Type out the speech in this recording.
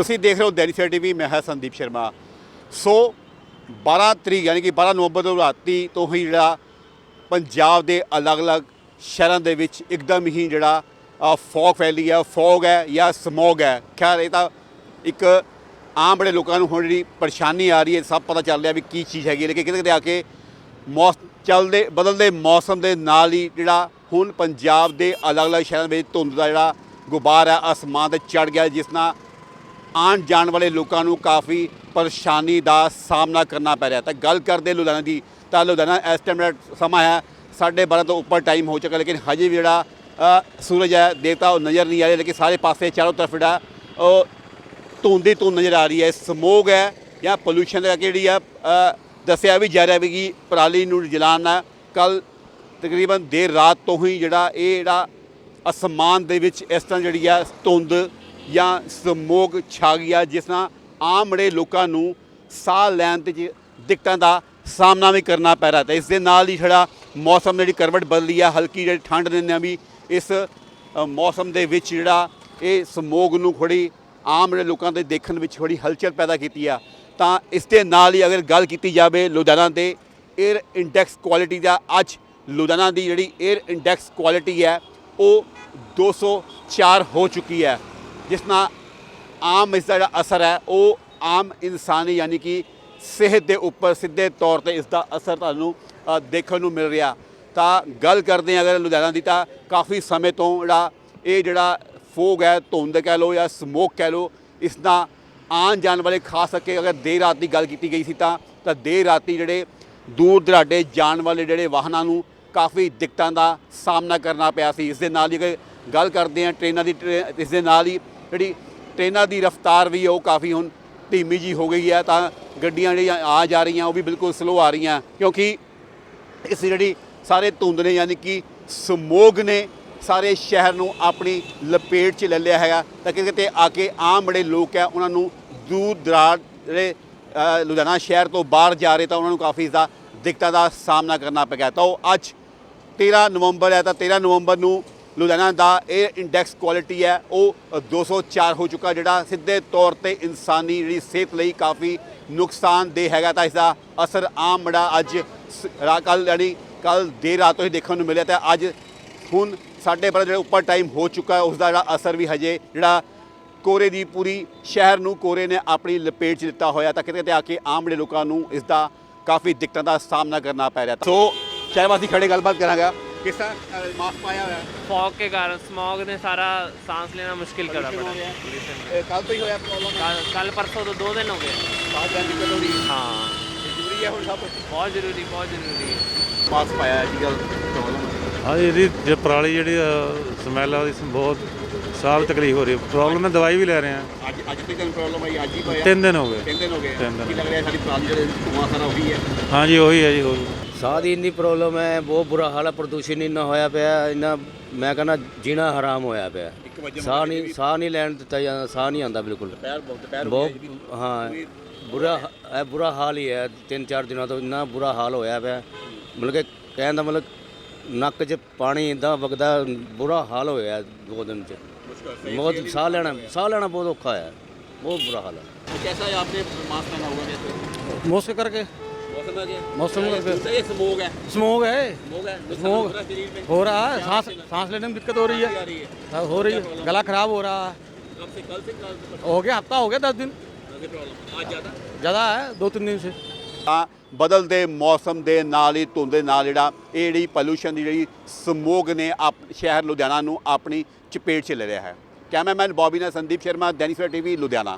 ਤੁਸੀਂ ਦੇਖ ਰਹੇ ਹੋ ਦੈਨਿਕ ਸਵੇਰਾ ਟੀਵੀ, ਮੈਂ ਹਾਂ ਸੰਦੀਪ ਸ਼ਰਮਾ। ਸੋ 12 ਤਰੀਕ ਯਾਨੀ ਕਿ 12 ਨਵੰਬਰ ਨੂੰ ਰਾਤੀ ਤੋਂ ਹੀ ਜਿਹੜਾ ਪੰਜਾਬ ਦੇ ਅਲੱਗ-ਅਲੱਗ ਸ਼ਹਿਰਾਂ ਦੇ ਵਿੱਚ ਇੱਕਦਮ ਹੀ ਜਿਹੜਾ ਫੌਗ ਫੈਲੀ ਹੈ। ਫੌਗ ਹੈ ਜਾਂ ਸਮੋਗ ਹੈ। ਖੈਰ, ਇਹ ਤਾਂ ਇੱਕ ਆਮ ਬੜੇ ਲੋਕਾਂ ਨੂੰ ਹੁਣ ਜਿਹੜੀ ਪਰੇਸ਼ਾਨੀ ਆ ਰਹੀ ਹੈ, ਸਭ ਪਤਾ ਚੱਲ ਰਿਹਾ ਵੀ ਕੀ ਚੀਜ਼ ਹੈਗੀ ਹੈ। ਲੇਕਿਨ ਕਿਤੇ ਕਿਤੇ ਆ ਕੇ ਮੌਸ, ਚੱਲਦੇ, ਬਦਲਦੇ ਮੌਸਮ ਦੇ ਨਾਲ ਹੀ ਜਿਹੜਾ ਹੁਣ ਪੰਜਾਬ ਦੇ ਅਲੱਗ-ਅਲੱਗ ਸ਼ਹਿਰਾਂ ਵਿੱਚ ਧੁੰਦ ਦਾ ਜਿਹੜਾ ਗੁਬਾਰ ਹੈ, ਅਸਮਾਨ ਤੇ ਚੜ ਗਿਆ। ਜਿਸ ਨਾਲ ਆਉਣ ਜਾਣ ਵਾਲੇ ਲੋਕਾਂ ਨੂੰ ਕਾਫੀ ਪਰੇਸ਼ਾਨੀ ਦਾ ਸਾਹਮਣਾ ਕਰਨਾ ਪੈ ਰਿਹਾ। ਤਾਂ ਗੱਲ ਕਰਦੇ ਲੁਧਿਆਣਾ ਦੀ, ਤਾਂ ਲੁਧਿਆਣਾ ਇਸ ਟਾਈਮ ਦਾ ਸਮਾਂ ਹੈ 12:30 ਤੋਂ ਉੱਪਰ ਟਾਈਮ ਹੋ ਚੁੱਕਾ, ਲੇਕਿਨ ਹਜੇ ਵੀ ਜਿਹੜਾ ਸੂਰਜ ਹੈ, ਦੇਵਤਾ ਉਹ ਨਜ਼ਰ ਨਹੀਂ ਆ ਰਿਹਾ, ਲੇਕਿਨ ਸਾਰੇ ਪਾਸੇ ਚਾਰੋਂ ਤਰਫ ਜਿਹੜਾ ਉਹ ਧੁੰਦ ਹੀ ਧੁੰਦ ਨਜ਼ਰ ਆ ਰਹੀ ਹੈ। ਸਮੋਗ ਹੈ, ਜਾਂ ਪੋਲੂਸ਼ਨ ਦਾ ਜਿਹੜੀ ਆ ਦੱਸਿਆ ਵੀ ਜਾ ਰਿਹਾ ਵੀ ਕਿ ਪਰਾਲੀ ਨੂੰ ਜਲਾਉਣਾ ਕੱਲ ਤਕਰੀਬਨ ਦੇਰ ਰਾਤ ਤੋਂ ਹੀ ਜਿਹੜਾ ਇਹ ਜਿਹੜਾ ਅਸਮਾਨ ਦੇ ਵਿੱਚ ਇਸ ਤਰ੍ਹਾਂ ਜਿਹੜੀ ਆ ਧੁੰਦ ਜਾਂ ਸਮੋਗ ਛਾ ਗਿਆ, ਜਿਸ ਨਾਲ ਆਮ ਬੜੇ ਲੋਕਾਂ ਨੂੰ ਸਾਹ ਲੈਣ ਤੇ ਜ- ਦਿੱਕਤਾਂ ਦਾ ਸਾਹਮਣਾ ਵੀ ਕਰਨਾ ਪੈ ਰਿਹਾ ਤੇ ਇਸ ਦੇ ਨਾਲ ਹੀ ਜਿਹੜਾ ਮੌਸਮ ਜਿਹੜੀ ਕਰਵਟ ਬਦਲੀ ਆ, ਹਲਕੀ ਜਿਹੜੀ ਠੰਡ ਦੇ ਨੇ ਵੀ ਇਸ ਮੌਸਮ ਦੇ ਵਿੱਚ ਜਿਹੜਾ ਇਹ ਸਮੋਗ ਨੂੰ ਥੋੜ੍ਹੀ ਆਮ ਜਿਹੜੇ ਲੋਕਾਂ ਦੇ ਦੇਖਣ ਵਿੱਚ ਥੋੜ੍ਹੀ ਹਲਚਲ ਪੈਦਾ ਕੀਤੀ ਆ। ਤਾਂ ਇਸ ਦੇ ਨਾਲ ਹੀ ਅਗਰ ਗੱਲ ਕੀਤੀ ਜਾਵੇ ਲੁਧਿਆਣਾ ਦੇ 에ਅਰ ਇੰਡੈਕਸ ਕੁਆਲਿਟੀ ਦਾ ਅੱਜ ਲੁਧਿਆਣਾ ਦੀ ਜਿਹੜੀ 에ਅਰ ਇੰਡੈਕਸ ਕੁਆਲਿਟੀ ਹੈ, ਉਹ 204 ਹੋ ਚੁੱਕੀ ਹੈ। ਜਿਸ ਨਾਲ ਆਮ ਇਸ ਦਾ ਜਿਹੜਾ ਅਸਰ ਹੈ, ਉਹ ਆਮ ਇਨਸਾਨੀ ਯਾਨੀ ਕਿ ਸਿਹਤ ਦੇ ਉੱਪਰ ਸਿੱਧੇ ਤੌਰ ਤੇ ਇਸ ਦਾ ਅਸਰ ਤੁਹਾਨੂੰ ਦੇਖਣ ਨੂੰ ਮਿਲ ਰਿਹਾ। ਤਾਂ ਗੱਲ ਕਰਦੇ ਹਾਂ ਅਗਰ ਲੁਧਿਆਣਾ ਦੀ ਤਾਂ ਕਾਫੀ ਸਮੇਂ ਤੋਂ ਜਿਹੜਾ ਇਹ ਜਿਹੜਾ ਫੋਗ ਹੈ, ਧੁੰਦ ਕਹਿ ਲਓ ਜਾਂ ਸਮੋਕ ਕਹਿ ਲਓ ਇਸ ਦਾ ਆਉਣ ਜਾਣ ਵਾਲੇ ਖਾਸ ਕਰਕੇ ਅਗਰ ਦੇਰ ਰਾਤ ਦੀ ਗੱਲ ਕੀਤੀ ਗਈ ਸੀ ਤਾਂ ਤਾਂ ਦੇਰ ਰਾਤੀ ਜਿਹੜੇ ਦੂਰ ਦਰਾਡੇ ਜਾਣ ਵਾਲੇ ਜਿਹੜੇ ਵਾਹਨਾਂ ਨੂੰ ਕਾਫੀ ਦਿੱਕਤਾਂ ਦਾ ਸਾਹਮਣਾ ਕਰਨਾ ਪਿਆ ਸੀ। ਇਸ ਦੇ ਨਾਲ ਹੀ ਅਗਰ ਗੱਲ ਕਰਦੇ ਹਾਂ, ਟ੍ਰੇਨਾਂ ਦੀ ਟ੍ਰੇ- ਇਸ ਦੇ ਨਾਲ ਹੀ ਜਿਹੜੀ ਟ੍ਰੇਨਾਂ ਦੀ ਰਫ਼ਤਾਰ ਵੀ ਹੈ ਉਹ ਕਾਫੀ ਹੁਣ ਧੀਮੀ ਜੀ ਹੋ ਗਈ ਹੈ ਤਾਂ ਗੱਡੀਆਂ ਜਿਹੜੀਆਂ ਆ ਜਾ ਰਹੀਆਂ, ਉਹ ਵੀ ਬਿਲਕੁਲ ਸਲੋ ਆ ਰਹੀਆਂ, ਕਿਉਂਕਿ ਇਸ ਜਿਹੜੀ ਸਾਰੇ ਧੁੰਦ ਨੇ, ਯਾਨੀ ਕਿ ਸਮੋਗ ਨੇ, ਸਾਰੇ ਸ਼ਹਿਰ ਨੂੰ ਆਪਣੀ ਲਪੇਟ 'ਚ ਲੈ ਲਿਆ ਹੈਗਾ, ਤਾਂ ਕਿਤੇ ਕਿਤੇ ਆ ਕੇ ਆਮ ਬੜੇ ਲੋਕ ਹੈ ਉਹਨਾਂ ਨੂੰ ਦੂਰ ਦਰਾੜ ਜਿਹੜੇ ਲੁਧਿਆਣਾ ਸ਼ਹਿਰ ਤੋਂ ਬਾਹਰ ਜਾ ਰਹੇ, ਤਾਂ ਉਹਨਾਂ ਨੂੰ ਕਾਫੀ ਦਾ ਦਿੱਕਤਾਂ ਦਾ ਸਾਹਮਣਾ ਕਰਨਾ ਪਿਆ ਤਾਂ ਉਹ ਅੱਜ 13 ਨਵੰਬਰ ਹੈ, ਤਾਂ 13 ਨਵੰਬਰ ਨੂੰ ਲੁਧਿਆਣਾ ਦਾ 에ਅਰ ਇੰਡੈਕਸ ਕੁਆਲਿਟੀ ਹੈ, ਉਹ 204 ਹੋ ਚੁੱਕਾ ਜਿਹੜਾ ਸਿੱਧੇ ਤੌਰ ਤੇ ਇਨਸਾਨੀ ਜਿਹੜੀ ਸਿਹਤ ਲਈ ਕਾਫੀ ਨੁਕਸਾਨਦੇਹ ਹੈਗਾ ਤਾਂ ਇਸ ਦਾ ਅਸਰ ਆਮ ਬੜਾ ਅੱਜ ਕੱਲ ਯਾਨੀ ਕੱਲ ਦੇਰ ਰਾਤ ਤੋਂ ਹੀ ਦੇਖਣ ਨੂੰ ਮਿਲਿਆ ਤਾਂ ਅੱਜ ਹੁਣ ਸਾਡੇ ਪਰ ਜਿਹੜਾ ਉੱਪਰ ਟਾਈਮ ਹੋ ਚੁੱਕਾ ਹੈ ਉਸ ਦਾ ਜਿਹੜਾ ਅਸਰ ਵੀ ਹਜੇ ਜਿਹੜਾ ਕੋਰੇ ਦੀ ਪੂਰੀ ਸ਼ਹਿਰ ਨੂੰ ਕੋਰੇ ਨੇ ਆਪਣੀ ਲਪੇਟ 'ਚ ਦਿੱਤਾ ਹੋਇਆ ਤਾਂ ਕਿਤੇ ਕਿਤੇ ਆ ਕੇ ਆਮ ਜਿਹੜੇ ਲੋਕਾਂ ਨੂੰ ਇਸ ਦਾ ਕਾਫੀ ਦਿੱਕਤਾਂ ਦਾ ਸਾਹਮਣਾ ਕਰਨਾ ਪੈ ਰਿਹਾ ਸੋ ਚਾਹਵਾਸੀ ਖੜੇ ਗੱਲਬਾਤ ਕਰਾਂਗਾ ਕਿਸ ਤਰ੍ਹਾਂ ਮਾਸਕ ਪਾਇਆ ਹੋਇਆ फॉग के कारण स्मॉग ने सारा सांस लेना मुश्किल करा Pollution पड़ा हो गया। Pollution ਇਹ ਕੱਲ ਤੋਂ ਹੀ ਹੋਇਆ ਪ੍ਰੋਬਲਮ कल कल परसों तो दो दिन हो गए ਸਾਹ ਲੈਣ ਦੀ ਦਿੱਕਤ ਹੋ ਰਹੀ ਹੈ हाँ ਜ਼ਰੂਰੀ ਹੈ ਹੁਣ ਸਭ बहुत ज़रूरी बहुत ज़रूरी है ਮਾਸਕ ਪਾਇਆ ਅੱਜ ਕੱਲ ਪ੍ਰੋਬਲਮ ਹਾਂ ਇਹਦੀ ਜੇ ਪਰਾਲੀ ਜਿਹੜੀ ਸਮੈਲ ਆ ਉਹਦੀ ਬਹੁਤ ਸਾਹ ਵਿੱਚ ਤਕਲੀਫ ਹੋ ਰਹੀ ਹੈ ਪ੍ਰੋਬਲਮ ਹੈ ਦਵਾਈ ਵੀ ਲੈ ਰਹੇ ਹਾਂ ਅੱਜ ਅੱਜ ਤੱਕ ਪ੍ਰੋਬਲਮ ਆਈ ਅੱਜ ਹੀ ਹੋਇਆ ਤਿੰਨ ਦਿਨ ਹੋ ਗਏ ਤਿੰਨ ਦਿਨ ਹੋ ਗਏ ਤਿੰਨ ਦਿਨ। ਕੀ ਲੱਗ ਰਿਹਾ ਸਾਡੀ ਪ੍ਰਾਲੀ ਜਿਹੜੇ ਧੂਆਂ ਸਾਰਾ ਉਹੀ ਹੈ ਹਾਂਜੀ ਉਹੀ ਹੈ ਜੀ ਉਹੀ ਸਾਹ ਦੀ ਇੰਨੀ ਪ੍ਰੋਬਲਮ ਹੈ ਬਹੁਤ ਬੁਰਾ ਹਾਲ ਹੈ ਪ੍ਰਦੂਸ਼ਣ ਇੰਨਾ ਹੋਇਆ ਪਿਆ ਇੰਨਾ ਮੈਂ ਕਹਿੰਦਾ ਜੀਣਾ ਹਰਾਮ ਹੋਇਆ ਪਿਆ ਇੱਕ ਵਜੇ ਸਾਹ ਨਹੀਂ ਸਾਹ ਨਹੀਂ ਲੈਣ ਦਿੱਤਾ ਜਾਂਦਾ ਸਾਹ ਨਹੀਂ ਆਉਂਦਾ ਬਿਲਕੁਲ ਦੁਪਹਿਰ ਬਹੁਤ ਦੁਪਹਿਰ ਹੋ ਬਹੁਤ ਗਈ ਜੀ। ਹਾਂ ਬੁਰਾ ਇਹ ਬੁਰਾ ਹਾਲ ਹੀ ਹੈ ਤਿੰਨ ਚਾਰ ਦਿਨਾਂ ਤੋਂ ਇੰਨਾ ਬੁਰਾ ਹਾਲ ਹੋਇਆ ਪਿਆ ਮਤਲਬ ਕਿ ਕਹਿਣ ਦਾ ਮਤਲਬ ਨੱਕ 'ਚ ਪਾਣੀ ਇਦਾਂ ਵਗਦਾ ਬੁਰਾ ਹਾਲ ਹੋਇਆ ਦੋ ਦਿਨ 'ਚ ਬਹੁਤ ਸਾਹ ਲੈਣਾ ਸਾਹ ਲੈਣਾ ਬਹੁਤ ਔਖਾ ਹੈ ਬਹੁਤ ਬੁਰਾ ਹਾਲ ਹੈ तो कैसा है आपने मास्क पहना हुआ वैसे मौसम करके मौसम है क्या मौसम करके तो ये स्मोक है स्मोक है स्मोक है नुकसान स्मोक। हो रहा है शरीर में हो रहा है सांस सांस लेने में दिक्कत हो रही आ है रही है हाँ, हो रही है गला खराब हो रहा है कब से कल से कल से हो गया हफ्ता हो गया दस दिन प्रॉब्लम आज ज्यादा ज़्यादा है दो तीन दिन से ਤਾਂ ਬਦਲਦੇ ਮੌਸਮ ਦੇ ਨਾਲ ਹੀ ਧੁੰਦ ਦੇ ਨਾਲ ਜਿਹੜਾ ਇਹ ਜਿਹੜੀ ਪੋਲੂਸ਼ਨ ਦੀ ਜਿਹੜੀ ਸਮੋਗ ਨੇ ਆਪ ਸ਼ਹਿਰ ਲੁਧਿਆਣਾ ਨੂੰ ਆਪਣੀ ਚਪੇਟ 'ਚ ਲੈ ਰਿਹਾ ਹੈ ਕੈਮਰਾਮੈਨ ਬੌਬੀ ਨਾਲ ਸੰਦੀਪ ਸ਼ਰਮਾ ਦੈਨਿਕ ਸਵੇਰਾ ਟੀਵੀ ਲੁਧਿਆਣਾ